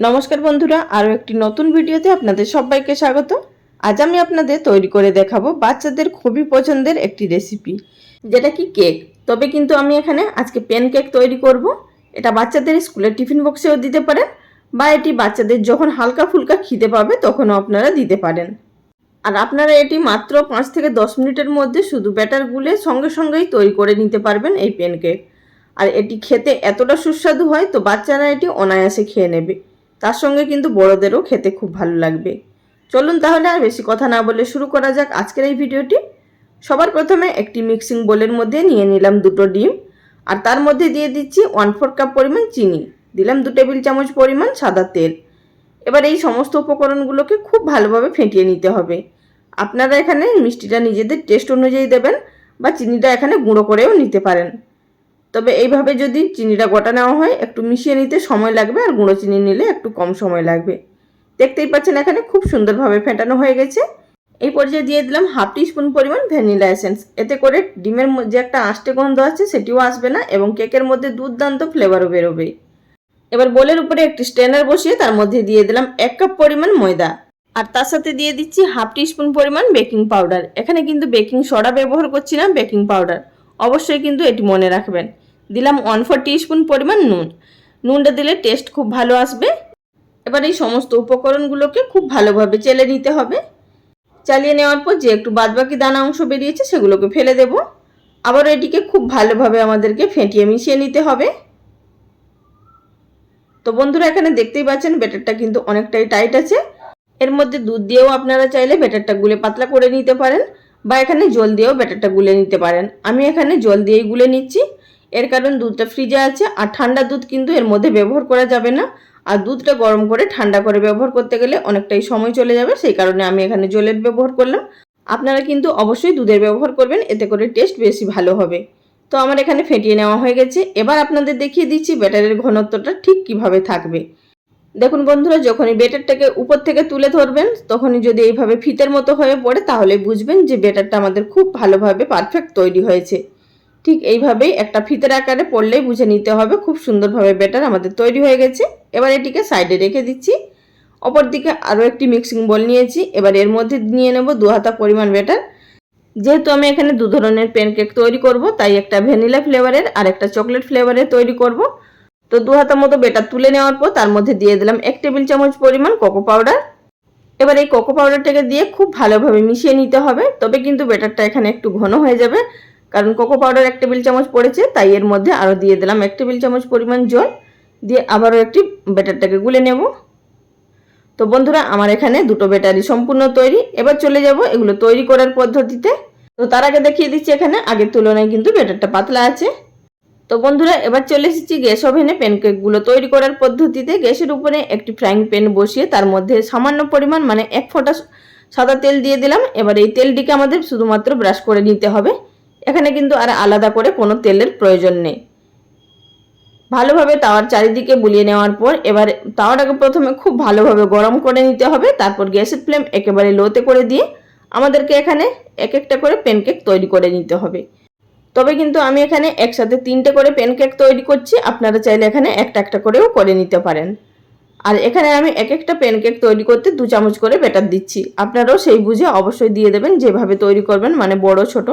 নমস্কার বন্ধুরা, আরও একটি নতুন ভিডিওতে আপনাদের সবাইকে স্বাগত। আজ আমি আপনাদের তৈরি করে দেখাবো বাচ্চাদের খুবই পছন্দের একটি রেসিপি যেটা কি কেক তবে কিন্তু আমি এখানে আজকে পেন কেক তৈরি করব। এটা বাচ্চাদের স্কুলের টিফিন বক্সেও দিতে পারেন, বা এটি বাচ্চাদের যখন হালকা ফুলকা খিদে পাবে তখনও আপনারা দিতে পারেন। আর আপনারা এটি মাত্র পাঁচ থেকে দশ মিনিটের মধ্যে শুধু ব্যাটার গুলে সঙ্গে সঙ্গেই তৈরি করে নিতে পারবেন এই পেন কেক আর এটি খেতে এতটা সুস্বাদু হয়, তো বাচ্চারা এটি অনায়াসে খেয়ে নেবে। তার সঙ্গে কিন্তু বড়দেরও খেতে খুব ভালো লাগবে। চলুন তাহলে আর বেশি কথা না বলে শুরু করা যাক আজকের এই ভিডিওটি। সবার প্রথমে একটি মিক্সিং বোলের মধ্যে নিয়ে নিলাম দুটো ডিম, আর তার মধ্যে দিয়ে দিচ্ছি ওয়ান ফোর কাপ পরিমাণ চিনি। দিলাম দু টেবিল চামচ পরিমাণ সাদা তেল। এবার এই সমস্ত উপকরণগুলোকে খুব ভালোভাবে ফেটিয়ে নিতে হবে। আপনারা এখানে মিষ্টিটা নিজেদের টেস্ট অনুযায়ী দেবেন বা চিনিটা এখানে গুঁড়ো করেও নিতে পারেন। তবে এইভাবে যদি চিনিটা গোটা নেওয়া হয়, একটু মিশিয়ে নিতে সময় লাগবে আর গুঁড়ো চিনি নিলে একটু কম সময় লাগবে। দেখতেই পাচ্ছেন এখানে খুব সুন্দরভাবে ফেটানো হয়ে গেছে। এই পর্যায়ে দিয়ে দিলাম হাফ টি স্পুন পরিমাণ ভ্যানিলা এসেন্স। এতে করে ডিমের যে একটা আষ্টে গন্ধ আছে সেটিও আসবে না এবং কেকের মধ্যে দুর্দান্ত ফ্লেভারও বেরোবে। এবার বোলের উপরে একটি স্ট্যান্ডার বসিয়ে তার মধ্যে দিয়ে দিলাম এক কাপ পরিমাণ ময়দা। আর তার সাথে দিয়ে দিচ্ছি হাফ টি স্পুন পরিমাণ বেকিং পাউডার। এখানে কিন্তু বেকিং সোডা ব্যবহার করছি না, বেকিং পাউডার। অবশ্যই কিন্তু এটি মনে রাখবেন। দিলাম ওয়ান ফোর স্পুন পরিমাণ নুন। নুনটা দিলে টেস্ট খুব ভালো আসবে। এবার এই সমস্ত উপকরণগুলোকে খুব ভালোভাবে চেলে নিতে হবে। চালিয়ে নেওয়ার পর যে একটু বাদবাকি দানা অংশ বেরিয়েছে সেগুলোকে ফেলে দেব। আবার এটিকে খুব ভালোভাবে আমাদেরকে ফেটিয়ে মিশিয়ে নিতে হবে। তো বন্ধুরা, এখানে দেখতেই পাচ্ছেন ব্যাটারটা কিন্তু অনেকটাই টাইট আছে। এর মধ্যে দুধ দিয়েও আপনারা চাইলে ব্যাটারটা গুলে পাতলা করে নিতে পারেন। বা এখানে জল দিয়েও ব্যাটারটা গুলে নিতে পারেন। আমি এখানে জল দিয়েই গুলে নিচ্ছি। এর কারণ দুধটা ফ্রিজে আছে, আর ঠান্ডা দুধ কিন্তু এর মধ্যে ব্যবহার করা যাবে না। আর দুধটা গরম করে ঠান্ডা করে ব্যবহার করতে গেলে অনেকটাই সময় চলে যাবে, সেই কারণে আমি এখানে জলের ব্যবহার করলাম। আপনারা কিন্তু অবশ্যই দুধের ব্যবহার করবেন, এতে করে টেস্ট বেশি ভালো হবে। তো আমার এখানে ফেটিয়ে নেওয়া হয়ে গেছে। এবার আপনাদের দেখিয়ে দিচ্ছি ব্যাটারের ঘনত্বটা ঠিক কীভাবে থাকবে। দেখুন বন্ধুরা, যখনই বেটারটাকে উপর থেকে তুলে ধরবেন, তখনই যদি এইভাবে ফিতের মতো হয়ে পড়ে, তাহলে বুঝবেন যে বেটারটা আমাদের খুব ভালোভাবে পারফেক্ট তৈরি হয়েছে। ঠিক এইভাবেই একটা ফিতের আকারে পড়লেই বুঝে নিতে হবে, খুব সুন্দরভাবে বেটার আমাদের তৈরি হয়ে গেছে। এবার এটিকে সাইডে রেখে দিচ্ছি। অপরদিকে আরও একটি মিক্সিং বল নিয়েছি। এবার এর মধ্যে নিয়ে নেব দু হাতা পরিমাণ বেটার। যেহেতু আমি এখানে দু ধরনের প্যানকেক তৈরি করব, তাই একটা ভ্যানিলা ফ্লেভারের আর একটা চকলেট ফ্লেভারের তৈরি করব। তো দু হাতের মতো বেটার তুলে নেওয়ার পর তার মধ্যে দিয়ে দিলাম এক টেবিল চামচ পরিমাণ কোকো পাউডার। এবার এই কোকো পাউডারটাকে দিয়ে খুব ভালোভাবে মিশিয়ে নিতে হবে, তবে কিন্তু বেটারটা এখানে একটু ঘন হয়ে যাবে। কারণ কোকো পাউডার এক টেবিল চামচ পড়েছে, তাই এর মধ্যে আরও দিয়ে দিলাম এক টেবিল চামচ পরিমাণ জল। দিয়ে আবারও একটি ব্যাটারটাকে গুলে নেব। তো বন্ধুরা, আমার এখানে দুটো ব্যাটারি সম্পূর্ণ তৈরি। এবার চলে যাব এগুলো তৈরি করার পদ্ধতিতে। তো তার আগে দেখিয়ে দিচ্ছি এখানে, আগের তুলনায় কিন্তু ব্যাটারটা পাতলা আছে। তো বন্ধুরা, এবার চলে এসেছি গ্যাস ওভেনে প্যানকেকগুলো তৈরি করার পদ্ধতিতে। গ্যাসের উপরে একটি ফ্রাইং প্যান বসিয়ে তার মধ্যে সামান্য পরিমাণ মানে এক ফোঁটা সাদা তেল দিয়ে দিলাম। এবার এই তেলটিকে আমাদের শুধুমাত্র ব্রাশ করে নিতে হবে। এখানে কিন্তু আর আলাদা করে কোনো তেলের প্রয়োজন নেই। ভালোভাবে তাওয়ার চারিদিকে বুলিয়ে নেওয়ার পর এবার তাওয়াটাকে প্রথমে খুব ভালোভাবে গরম করে নিতে হবে। তারপর গ্যাসের ফ্লেম একেবারে লোতে করে দিয়ে আমাদেরকে এখানে এক একটা করে প্যানকেক তৈরি করে নিতে হবে। তবে কিন্তু আমি এখানে একসাথে তিনটে করে প্যানকেক তৈরি করছি। আপনারা চাইলে এখানে একটা একটা করেও করে নিতে পারেন। আর এখানে আমি এক একটা প্যানকেক তৈরি করতে দু চামচ করে ব্যাটার দিচ্ছি। আপনারাও সেই বুঝে অবশ্যই দিয়ে দেবেন, যেভাবে তৈরি করবেন মানে বড়, ছোট।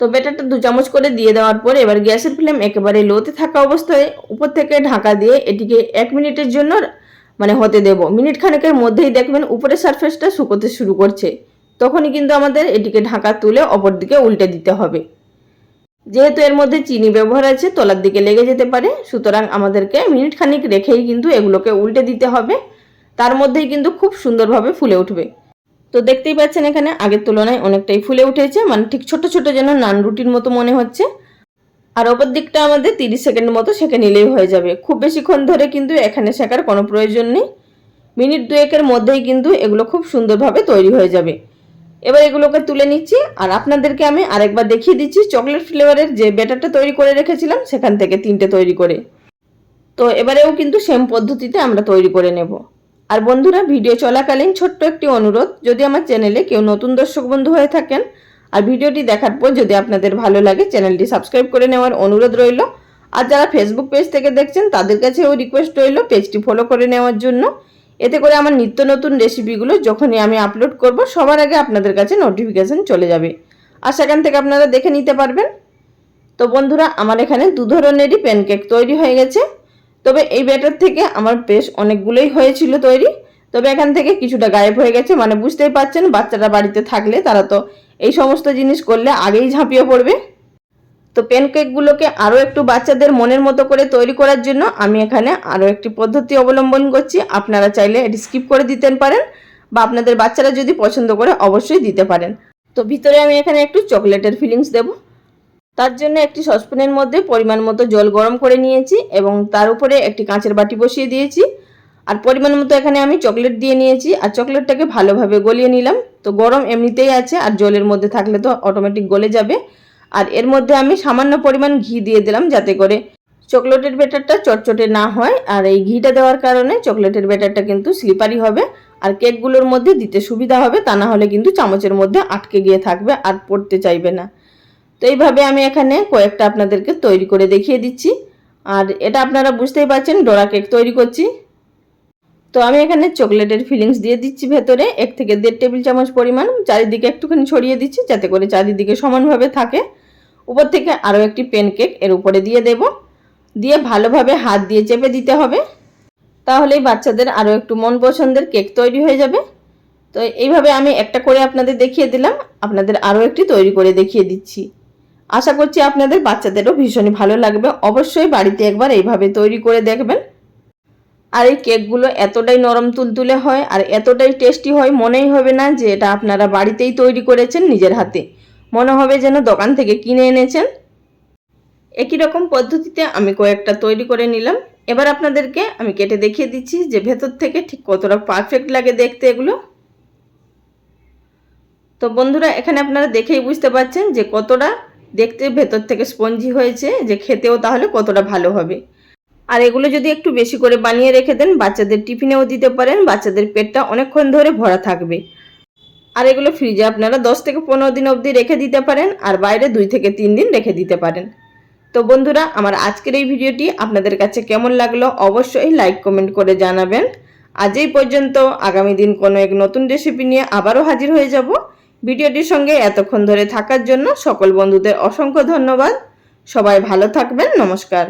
তো ব্যাটারটা দু চামচ করে দিয়ে দেওয়ার পর এবার গ্যাসের ফ্লেম একেবারে লোতে থাকা অবস্থায় উপর থেকে ঢাকা দিয়ে এটিকে এক মিনিটের জন্য মানে হতে দেব। মিনিট খানেকের মধ্যেই দেখবেন উপরের সারফেসটা শুকোতে শুরু করছে। তখনই কিন্তু আমাদের এটিকে ঢাকা তুলে অপর দিকে উল্টে দিতে হবে। যেহেতু এর মধ্যে চিনি ব্যবহার আছে, তলার দিকে লেগে যেতে পারে। সুতরাং আমাদেরকে মিনিট খানিক রেখেই কিন্তু এগুলোকে উল্টে দিতে হবে। তার মধ্যেই কিন্তু খুব সুন্দরভাবে ফুলে উঠবে। তো দেখতেই পাচ্ছেন এখানে আগের তুলনায় অনেকটাই ফুলে উঠেছে। মানে ঠিক ছোট ছোট যেন নান রুটির মতো মনে হচ্ছে। আর ওপর দিকটা আমাদের তিরিশ সেকেন্ড মতো সেঁকে নিলেই হয়ে যাবে। খুব বেশিক্ষণ ধরে কিন্তু এখানে শেখার কোনো প্রয়োজন নেই। মিনিট দুয়েকের মধ্যেই কিন্তু এগুলো খুব সুন্দরভাবে তৈরি হয়ে যাবে। এবার এগুলোকে তুলে নিচ্ছি, আর আপনাদেরকে আমি আরেকবার দেখিয়ে দিচ্ছি চকলেট ফ্লেভারের যে ব্যাটারটা তৈরি করে রেখেছিলাম, সেখান থেকে তিনটে তৈরি করে। তো এবারেও কিন্তু সেম পদ্ধতিতে আমরা তৈরি করে নেব। আর বন্ধুরা ভিডিও চলাকালীন ছোট্ট একটি অনুরোধ, যদি আমার চ্যানেলে কেউ নতুন দর্শক বন্ধু হয়ে থাকেন, আর ভিডিওটি দেখার পর যদি আপনাদের ভালো লাগে চ্যানেলটি সাবস্ক্রাইব করে নেওয়ার অনুরোধ রইল। আর যারা ফেসবুক পেজ থেকে দেখছেন, তাদের কাছেও রিকোয়েস্ট রইল পেজটি ফলো করে নেওয়ার জন্য। এতে করে আমার নিত্য নতুন রেসিপিগুলো যখনই আমি আপলোড করব, সবার আগে আপনাদের কাছে নোটিফিকেশন চলে যাবে। আর সেখান থেকে আপনারা দেখে নিতে পারবেন। তো বন্ধুরা, আমার এখানে দু ধরনেরই প্যানকেক তৈরি হয়ে গেছে। তবে এই ব্যাটার থেকে আমার বেশ অনেকগুলোই হয়েছিল তৈরি। তবে এখান থেকে কিছুটা গায়েব হয়ে গেছে মানে বুঝতেই পারছেন, বাচ্চারা বাড়িতে থাকলে তারা তো এই সমস্ত জিনিস করলে আগেই ঝাঁপিয়ে পড়বে। তো প্যানকেকগুলোকে আরও একটু বাচ্চাদের মনের মতো করে তৈরি করার জন্য আমি এখানে আরও একটি পদ্ধতি অবলম্বন করছি। আপনারা চাইলে এটি স্কিপ করে দিতে পারেন বা আপনাদের বাচ্চারা যদি পছন্দ করে অবশ্যই দিতে পারেন। তো ভিতরে আমি এখানে একটু চকলেটের ফিলিংস দেব। তার জন্য একটি সসপ্যানের মধ্যে পরিমাণ মতো জল গরম করে নিয়েছি এবং তার উপরে একটি কাঁচের বাটি বসিয়ে দিয়েছি। আর পরিমাণ মতো এখানে আমি চকলেট দিয়ে নিয়েছি আর চকলেটটাকে ভালোভাবে গলিয়ে নিলাম। তো গরম এমনিতেই আছে আর জলের মধ্যে থাকলে তো অটোমেটিক গলে যাবে। আর এর মধ্যে আমি সামান্য পরিমাণ ঘি দিয়ে দিলাম যাতে করে চকলেটের ব্যাটারটা চটচটে না হয়। আর এই ঘিটা দেওয়ার কারণে চকলেটের ব্যাটারটা কিন্তু স্লিপারি হবে। আর কেকগুলোর মধ্যে দিতে সুবিধা হবে, তা না হলে কিন্তু চামচের মধ্যে আটকে গিয়ে থাকবে আর পড়তে চাইবে না। তো এইভাবে আমি এখানে কয়েকটা আপনাদেরকে তৈরি করে দেখিয়ে দিচ্ছি। আর এটা আপনারা বুঝতেই পারছেন, ডোরা কেক তৈরি করছি। তো আমি এখানে চকলেটের ফিলিংস দিয়ে দিচ্ছি ভেতরে। এক থেকে দেড় টেবিল চামচ পরিমাণ, চারিদিকে একটুখানি ছড়িয়ে দিচ্ছি যাতে করে চারিদিকে সমানভাবে থাকে। উপর থেকে আরও একটি পেন কেক এর উপরে দিয়ে দেব। দিয়ে ভালোভাবে হাত দিয়ে চেপে দিতে হবে। তাহলেই বাচ্চাদের আরও একটু মন পছন্দের কেক তৈরি হয়ে যাবে। তো এইভাবে আমি একটা করে আপনাদের দেখিয়ে দিলাম। আপনাদের আরও একটি তৈরি করে দেখিয়ে দিচ্ছি। আশা করছি আপনাদের বাচ্চাদেরও ভীষণই ভালো লাগবে। অবশ্যই বাড়িতে একবার এইভাবে তৈরি করে দেখবেন। আর এই কেকগুলো এতটাই নরম তুলতুলে হয় আর এতটাই টেস্টি হয়, মনেই হবে না যে এটা আপনারা বাড়িতেই তৈরি করেছেন নিজের হাতে। মনে হবে যেন দোকান থেকে কিনে এনেছেন। একই রকম পদ্ধতিতে আমি কয়েকটা তৈরি করে নিলাম। এবার আপনাদেরকে আমি কেটে দেখিয়ে দিচ্ছি যে ভেতর থেকে ঠিক কতটা পারফেক্ট লাগে দেখতে এগুলো। তো বন্ধুরা, এখানে আপনারা দেখেই বুঝতে পারছেন যে কতটা দেখতে ভেতর থেকে স্পঞ্জি হয়েছে, যে খেতেও তাহলে কতটা ভালো হবে। আর এগুলো যদি একটু বেশি করে বানিয়ে রেখে দেন, বাচ্চাদের টিফিনেও দিতে পারেন, বাচ্চাদের পেটটা অনেকক্ষণ ধরে ভরা থাকবে। আর এগুলো ফ্রিজে আপনারা দশ থেকে পনেরো দিন অবধি রেখে দিতে পারেন, আর বাইরে দুই থেকে তিন দিন রেখে দিতে পারেন। তো বন্ধুরা, আমার আজকের এই ভিডিওটি আপনাদের কাছে কেমন লাগল অবশ্যই লাইক কমেন্ট করে জানাবেন। আজ এই পর্যন্ত, আগামী দিন কোনো এক নতুন রেসিপি নিয়ে আবারও হাজির হয়ে যাব। ভিডিওটির সঙ্গে এতক্ষণ ধরে থাকার জন্য সকল বন্ধুদের অসংখ্য ধন্যবাদ। সবাই ভালো থাকবেন, নমস্কার।